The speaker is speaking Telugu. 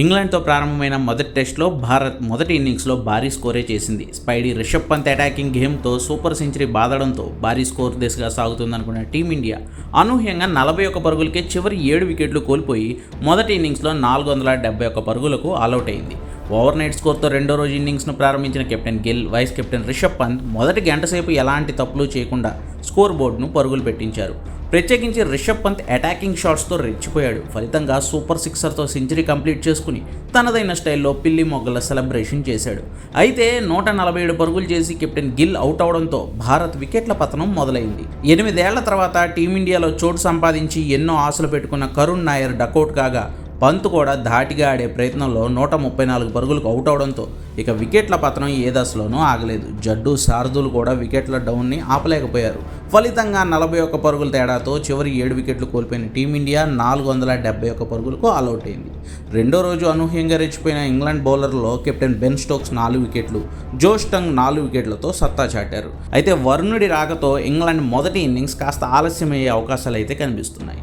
ఇంగ్లాండ్తో ప్రారంభమైన మొదటి టెస్ట్లో భారత్ మొదటి ఇన్నింగ్స్లో భారీ స్కోరే చేసింది. స్పైడీ రిషబ్ పంత్ అటాకింగ్ గేమ్తో సూపర్ సెంచరీ బాదడంతో భారీ స్కోర్ దిశగా సాగుతుందనుకున్న టీమిండియా అనూహ్యంగా నలభై ఒక్క పరుగులకే చివరి ఏడు వికెట్లు కోల్పోయి మొదటి ఇన్నింగ్స్లో నాలుగు వందల డెబ్బై ఒక్క పరుగులకు ఆలౌట్ అయింది ఓవర్ నైట్ స్కోర్తో రెండో రోజు ఇన్నింగ్స్ను ప్రారంభించిన captain Gill vice captain Rishabh Pant మొదటి గంట సేపు ఎలాంటి తప్పులు చేయకుండా స్కోర్ బోర్డును పరుగులు పెట్టించారు. ప్రత్యేకించి రిషబ్ పంత్ అటాకింగ్ షాట్స్తో రెచ్చిపోయాడు. ఫలితంగా సూపర్ సిక్సర్తో సెంచరీ కంప్లీట్ చేసుకుని తనదైన స్టైల్లో పిల్లి మొగ్గల సెలబ్రేషన్ చేశాడు. అయితే నూట నలభై ఏడు పరుగులు చేసి కెప్టెన్ గిల్ అవుట్ అవడంతో భారత్ వికెట్ల పతనం మొదలైంది. ఎనిమిదేళ్ళ తర్వాత టీమిండియాలో చోటు సంపాదించి ఎన్నో ఆశలు పెట్టుకున్న కరుణ్ నాయర్ డకౌట్ కాగా పంత్ కూడా ధాటిగా ఆడే ప్రయత్నంలో నూట ముప్పై నాలుగు పరుగులకు అవుట్ అవడంతో ఇక వికెట్ల పతనం ఏ దశలోనూ ఆగలేదు. జడ్డు శారదులు కూడా వికెట్ల డౌన్ని ఆపలేకపోయారు. ఫలితంగా నలభై ఒక్క పరుగుల తేడాతో చివరి ఏడు వికెట్లు కోల్పోయిన టీమిండియా నాలుగు వందల డెబ్బై ఒక్క పరుగులకు ఆల్అవుట్ అయింది. రెండో రోజు అనూహ్యంగా రెచ్చిపోయిన ఇంగ్లాండ్ బౌలర్లో కెప్టెన్ బెన్ స్టోక్స్ నాలుగు వికెట్లు జోష్ టంగ్ నాలుగు వికెట్లతో సత్తా చాటారు. అయితే వరుణుడి రాకతో ఇంగ్లాండ్ మొదటి ఇన్నింగ్స్ కాస్త ఆలస్యమయ్యే అవకాశాలు అయితే కనిపిస్తున్నాయి.